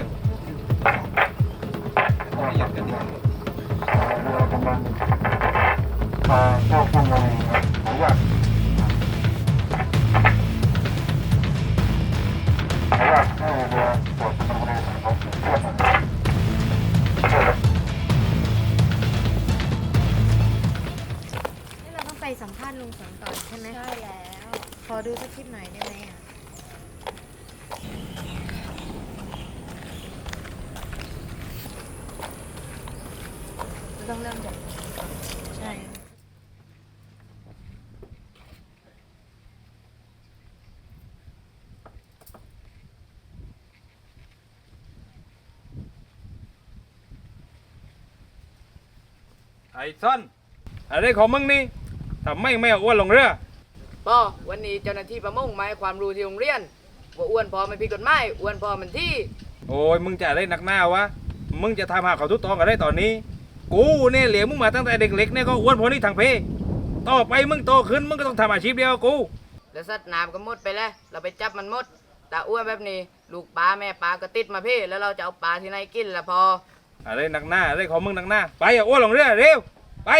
ยงละเอียดกันดีเรือกำลังมาเข้าข้างในหรือว่าหรือว่าให้เรือตรวจสอบในส่วนของสิ่งที่มันนี่เราต้องไปสัมภาษณ์ลุงสนก่อนใช่ไหมใช่แล้ว ขอดูสักคลิปหน่อยได้ไหมอะ ต้องเริ่มจากใช่ไอ้ซ่อนอะไรของมึงนี่ทำไมไม่เอาอ้วนลงเรือพ่อวันนี้เจ้าหน้าที่ประมงมาให้ความรู้ที่โรงเรียนว่าอ้วนพอไม่ผิดกฎหมายอ้วนพอมันที่ โอ้ยมึงจะอะไรหนักหน้าวะ มึงจะทำหาเขาทุกตองอะไรตอนนี้ กูเนี่ยเหลียงมึงมาตั้งแต่เด็กเล็กเนี่ยก็อ้วนพอนี่ทางเพต่อไปมึงโตขึ้นมึงก็ต้องทำอาชีพเดียวกับกูแล้วสัตว์น้ำก็หมดไปแล้วเราไปจับมันหมดแต่อ้วนแบบนี้ลูกปลาแม่ปลาก็ติดมาพี่ แล้วเราจะเอาปลาที่ไหนกินล่ะพออะไรหนักหน้าอะไรของมึงหนักหน้า ไปอย่าอ้วนลงเรือเร็วไป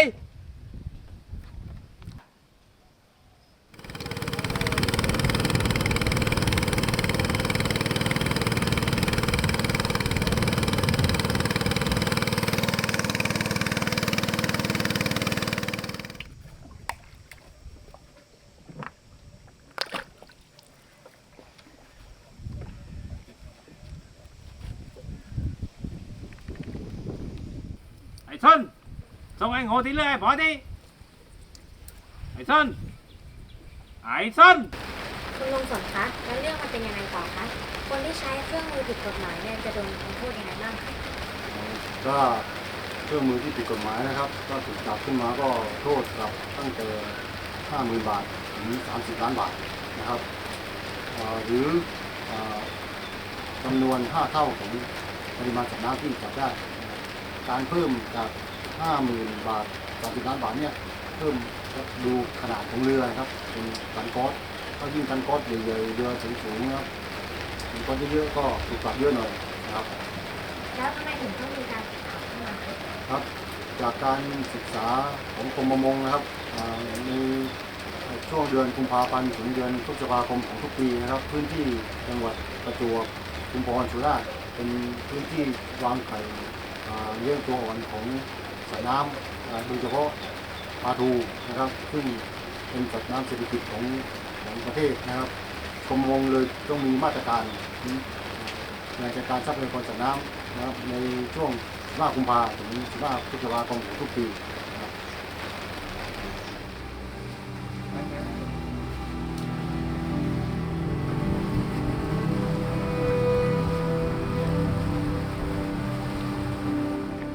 ไอ้ส้นส่งไอ้โง่ที่เรือไอ้พอทีไอ้ส้นไอ้ส้นคุณลุงสนคะแล้วเรื่องมันเป็นยังไงต่อคะคนที่ใช้เครื่องมือผิดกฎหมายเนี่ยจะโดนลงโทษยังไงบ้างคะก็เครื่องมือที่ผิดกฎหมายนะครับ ก็ถูกจับขึ้นมาก็โทษปรับตั้งแต่50,000 บาทถึง30 ล้านบาทนะครับเอ่อหรือเอ่อจำนวน 5 เท่าของปริมาณสัตว์น้ำที่จับได้นะครับ การเพิ่มจาก50,000 บาท30ล้านบาทเนี่ยเพิ่มดูขนาดของเรือนะครับเป็นตันก๊อตถ้ายิ่งตันก๊อตใหญ่ๆเรือสูงๆนะครับตันก๊อตเยอะๆก็ถูกปรับเยอะหน่อยนะครับแล้วทำไมถึงต้องมีการปรับขึ้นมาคะครับ จากการศึกษาของกรมประมงนะครับอ่าในช่วงเดือนกุมภาพันธ์ถึงเดือนพฤษภาคมของทุกปีนะครับ พื้นที่จังหวัดประจวบชุมพรสุราษฎร์เป็นพื้นที่วางไข่อ่า เลี้ยงตัวอ่อนของสายน้ำโดยเฉพาะปลาทูนะครับ ซึ่งเป็นสัตว์น้ำเศรษฐกิจของของประเทศนะครับกรมวงเลยต้องมีมาตรการในจัดการทรัพยากรสัตว์น้ำนะครับในช่วงว่ากุมภาถึงว่าพฤษภาคมของทุกปี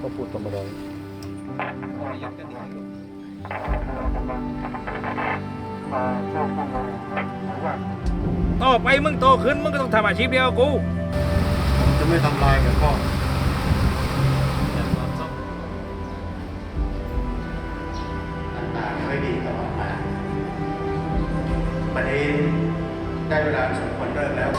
ก็พูดธรรมดาละเอียดกันดีต่อไปมึงโตขึ้นมึงก็ต้องทำอาชีพเดียวกับกูผมจะไม่ทำลายกับพ่อต่างๆไม่ดีตลอดมาวันนี้ได้เวลาสมควรเลิกแล้ว